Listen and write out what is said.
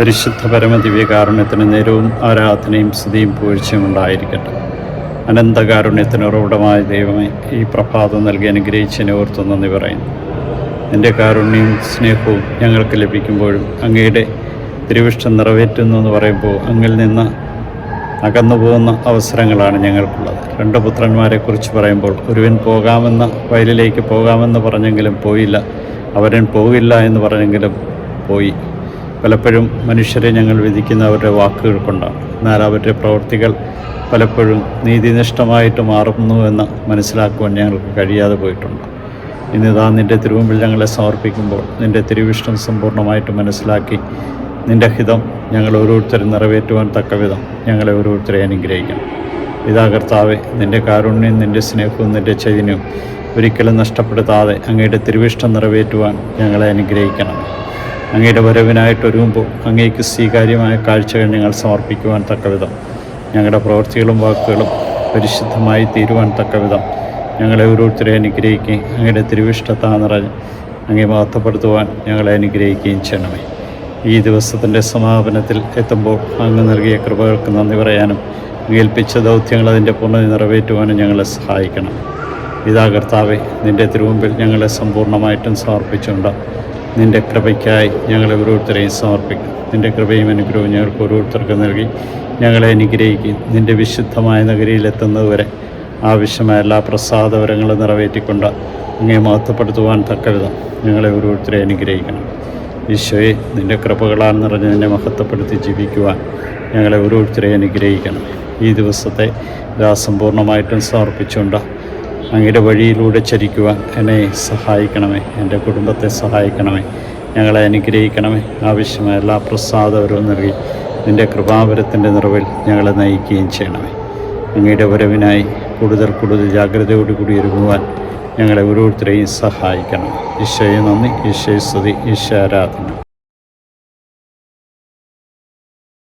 പരിശുദ്ധ പരമദിവ്യകാരുണ്യത്തിന് നേരവും ആരാധനയും സ്തുതിയും പൂഴ്ചയും ഉണ്ടായിരിക്കട്ടെ. അനന്തകാരുണ്യത്തിന് ഉറവിടമായ ദൈവമേ ഈ പ്രഭാതം നൽകി അനുഗ്രഹിച്ചതിനെ ഓർത്തു നന്ദി പറയുന്നു. എന്റെ കാരുണ്യവും സ്നേഹവും ഞങ്ങൾക്ക് ലഭിക്കുമ്പോഴും അങ്ങയുടെ തിരുവിഷ്ടം നിറവേറ്റുന്നു എന്ന് പറയുമ്പോൾ അങ്ങിൽ നിന്ന് അകന്നു പോകുന്ന അവസരങ്ങളാണ് ഞങ്ങൾക്കുള്ളത്. രണ്ട് പുത്രന്മാരെക്കുറിച്ച് പറയുമ്പോൾ ഒരുവൻ പോകാമെന്ന വയലിലേക്ക് പോകാമെന്ന് പറഞ്ഞെങ്കിലും പോയില്ല. അവരൻ പോകില്ല എന്ന് പറഞ്ഞെങ്കിലും പോയി. പലപ്പോഴും മനുഷ്യരെ ഞങ്ങൾ വിധിക്കുന്ന അവരുടെ വാക്കുകൾ കൊണ്ടാണ് എന്നാൽ അവരുടെ പ്രവൃത്തികൾ പലപ്പോഴും നീതിനിഷ്ഠമായിട്ട് മാറുന്നു എന്ന് മനസ്സിലാക്കുവാൻ ഞങ്ങൾക്ക് കഴിയാതെ പോയിട്ടുണ്ട്. ഇന്നിതാ നിന്റെ തിരുമുമ്പിൽ ഞങ്ങളെ സമർപ്പിക്കുമ്പോൾ നിന്റെ തിരുവിഷ്ടം സമ്പൂർണമായിട്ട് മനസ്സിലാക്കി നിന്റെ ഹിതം ഞങ്ങൾ ഓരോരുത്തരും നിറവേറ്റുവാൻ തക്ക വിധം ഞങ്ങളെ ഓരോരുത്തരെ അനുഗ്രഹിക്കണം. ഇതാ കർത്താവെ നിന്റെ കാരുണ്യം നിന്റെ സ്നേഹവും നിന്റെ ചൈതന്യവും ഒരിക്കലും നഷ്ടപ്പെടുത്താതെ അങ്ങയുടെ തിരുവിഷ്ടം നിറവേറ്റുവാൻ ഞങ്ങളെ അനുഗ്രഹിക്കണം. അങ്ങയുടെ വരവിനായിട്ട് ഒരുങ്ങുമ്പോൾ അങ്ങേക്ക് സ്വീകാര്യമായ കാഴ്ചകൾ ഞങ്ങൾ സമർപ്പിക്കുവാൻ തക്ക വിധം ഞങ്ങളുടെ പ്രവൃത്തികളും വാക്കുകളും പരിശുദ്ധമായി തീരുവാൻ തക്ക വിധം ഞങ്ങളെ ഓരോരുത്തരെ അനുഗ്രഹിക്കുകയും അങ്ങയുടെ തിരുവിഷ്ടത്താ നിറഞ്ഞ് അങ്ങേ മഹത്വപ്പെടുത്തുവാൻ ഞങ്ങളെ അനുഗ്രഹിക്കുകയും ചെയ്യണമേ. ഈ ദിവസത്തിന്റെ സമാപനത്തിൽ എത്തുമ്പോൾ അങ്ങ് നൽകിയ കൃപകൾക്ക് നന്ദി പറയാനും ഏൽപ്പിച്ച ദൗത്യങ്ങൾ അതിന്റെ പൂർണത നിറവേറ്റുവാനും ഞങ്ങളെ സഹായിക്കണം. ഇതാ കർത്താവെ നിന്റെ തിരുമുമ്പിൽ ഞങ്ങളെ സമ്പൂർണമായിട്ടും സമർപ്പിച്ചുകൊണ്ട് നിന്റെ കൃപയ്ക്കായി ഞങ്ങളെ ഓരോരുത്തരെയും സമർപ്പിക്കും. നിന്റെ കൃപയും അനുഗ്രഹവും ഞങ്ങൾക്ക് ഓരോരുത്തർക്ക് നൽകി ഞങ്ങളെ അനുഗ്രഹിക്കും. നിന്റെ വിശുദ്ധമായ നഗരിയിലെത്തുന്നതുവരെ ആവശ്യമായ എല്ലാ പ്രസാദവരങ്ങളും നിറവേറ്റിക്കൊണ്ട് അങ്ങേ മഹത്വപ്പെടുത്തുവാൻ തക്കവിധം ഞങ്ങളെ ഓരോരുത്തരെ അനുഗ്രഹിക്കണം. ഈശോയെ നിന്റെ കൃപകളാൽ നിറഞ്ഞ് നിന്നെ മഹത്വപ്പെടുത്തി ജീവിക്കുവാൻ ഞങ്ങളെ ഓരോരുത്തരെ അനുഗ്രഹിക്കണം. ഈ ദിവസത്തെ ഇതാ സമ്പൂർണമായിട്ടും സമർപ്പിച്ചുകൊണ്ട് അങ്ങയുടെ വഴിയിലൂടെ ചരിക്കുവാൻ എന്നെ സഹായിക്കണമേ. എന്റെ കുടുംബത്തെ സഹായിക്കണമേ. ഞങ്ങളെ അനുഗ്രഹിക്കണമേ. ആവശ്യമായ എല്ലാ പ്രസാദവരവും നൽകി നിന്റെ കൃപാവരത്തിന്റെ നിറവിൽ ഞങ്ങളെ നയിക്കുകയും ചെയ്യണമേ. അങ്ങയുടെ വരവിനായി കൂടുതൽ കൂടുതൽ ജാഗ്രതയോടുകൂടി ഒരുങ്ങുവാൻ ഞങ്ങളെ ഓരോരുത്തരെയും സഹായിക്കണം ഈശോയെ നന്ദി ഈശോയെ സ്തുതി ഈശോ ആരാധന.